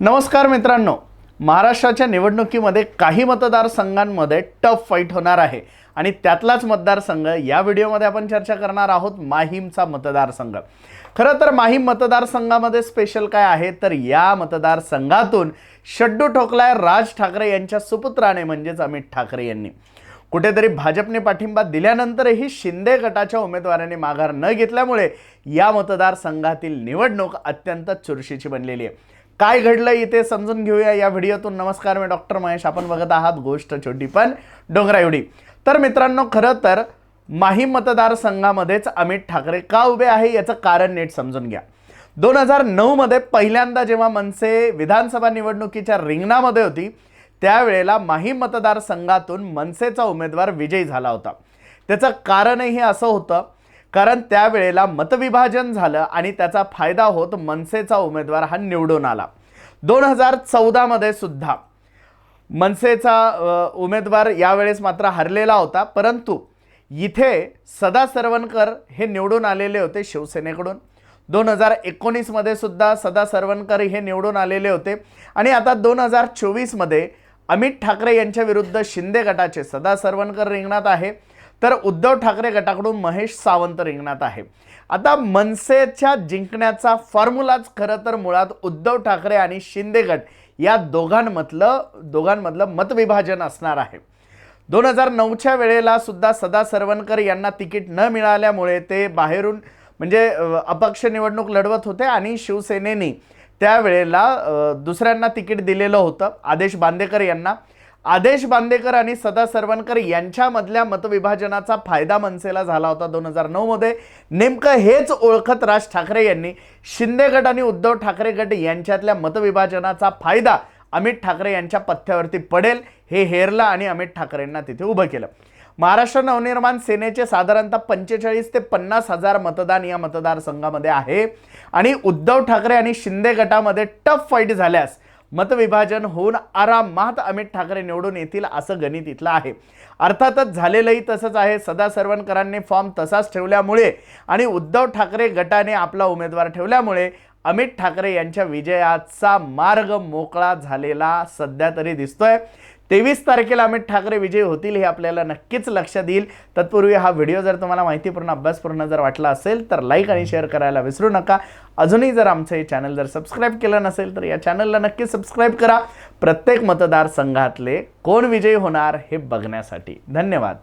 नमस्कार मित्रांनो महाराष्ट्राच्या निवडणुकीमध्ये काही मतदारसंघांमध्ये टफ फाईट होणार आहे. आणि त्यातलाच मतदारसंघ या व्हिडिओमध्ये आपण चर्चा करणार आहोत माहीमचा मतदारसंघ खरं तर माहीम मतदारसंघामध्ये स्पेशल काय आहे? तर या मतदारसंघातून शड्डू ठोकलाय राज ठाकरे यांच्या सुपुत्राने म्हणजेच अमित ठाकरे यांनी. कुठेतरी भाजपने पाठिंबा दिल्यानंतरही शिंदे गटाच्या उमेदवारांनी माघार न घेतल्यामुळे या मतदारसंघातील निवडणूक अत्यंत चुरशीची बनलेली आहे. काय घडलं इथे समजून घेऊया या व्हिडिओतून. नमस्कार मी डॉक्टर महेश. आपण बघत आहात गोष्ट छोटी पण डोंगरा एवढी तर मित्रांनो खरं तर माही मतदारसंघामध्येच अमित ठाकरे का उभे आहे याचं कारण नीट समजून घ्या. दोन हजार नऊमध्ये पहिल्यांदा जेव्हा मनसे विधानसभा निवडणुकीच्या रिंगणामध्ये होती त्यावेळेला माही मतदारसंघातून मनसेचा उमेदवार विजयी झाला होता. त्याचं कारणही असं होतं कारण त्यावेळेला मतविभाजन झालं आणि त्याचा फायदा होत मनसेचा उमेदवार हा निवडून आला. दोन हजार चौदामध्ये सुद्धा मनसेचा उमेदवार यावेळेस मात्र हरलेला होता. परंतु इथे सदा सरवणकर हे निवडून आलेले होते शिवसेनेकडून. दोन हजार एकोणीसमध्ये सुद्धा सदा सरवणकर हे निवडून आलेले होते. आणि आता दोन हजार चोवीसमध्ये अमित ठाकरे यांच्या विरुद्ध शिंदे गटाचे सदा सरवणकर रिंगणात आहे. तर उद्धव ठाकरे गटाकडून महेश सावंत रिंगणात आहे. आता मनसेच्या जिंकण्याचा फॉर्म्युलाच खरं तर मुळात उद्धव ठाकरे आणि शिंदे गट या दोघांमधलं दोघांमधलं मतविभाजन असणार आहे. दोन हजार नऊच्या वेळेला सुद्धा सदा सरवणकर यांना तिकीट न मिळाल्यामुळे ते बाहेरून म्हणजे अपक्ष निवडणूक लढवत होते आणि शिवसेनेने त्यावेळेला दुसऱ्यांना तिकीट दिलेलं होतं. आदेश बांदेकर यांना. आदेश बांदेकर आणि सदा सरवणकर यांच्यामधल्या मतविभाजनाचा फायदा मनसेला झाला होता दोन हजार नऊमध्ये. नेमकं हेच ओळखत राज ठाकरे यांनी. शिंदे गट आणि उद्धव ठाकरे गट यांच्यातल्या मतविभाजनाचा फायदा अमित ठाकरे यांच्या पथ्यावरती पडेल हे हेरलं आणि अमित ठाकरेंना तिथे उभं केलं. महाराष्ट्र नवनिर्माण सेनेचे साधारणतः पंचेचाळीस ते पन्नास हजार मतदान या मतदारसंघामध्ये आहे. आणि उद्धव ठाकरे आणि शिंदे गटामध्ये टफ फाईट झाल्यास मतविभाजन होऊन आरामात अमित ठाकरे निवडून येतील असं गणित इथलं आहे. अर्थातच झालेलंही तसंच आहे. सदा सरवणकरांनी फॉर्म तसाच ठेवल्यामुळे आणि उद्धव ठाकरे गटाने आपला उमेदवार ठेवल्यामुळे अमित ठाकरे यांच्या विजयाचा मार्ग मोकळा झालेला सध्या तरी दिसतोय. तेवीस तारखेला अमित ठाकरे विजयी होतील हे आपल्याला नक्कीच लक्षात येईल. तत्पूर्वी हा व्हिडिओ जर तुम्हाला माहितीपूर्ण अभ्यासपूर्ण जर वाटला असेल तर लाईक आणि शेअर करायला विसरू नका. अजूनही जर आमचं हे चॅनल जर सबस्क्राईब केलं नसेल तर या चॅनलला नक्की सबस्क्राईब करा. प्रत्येक मतदारसंघातले कोण विजयी होणार हे बघण्यासाठी. धन्यवाद.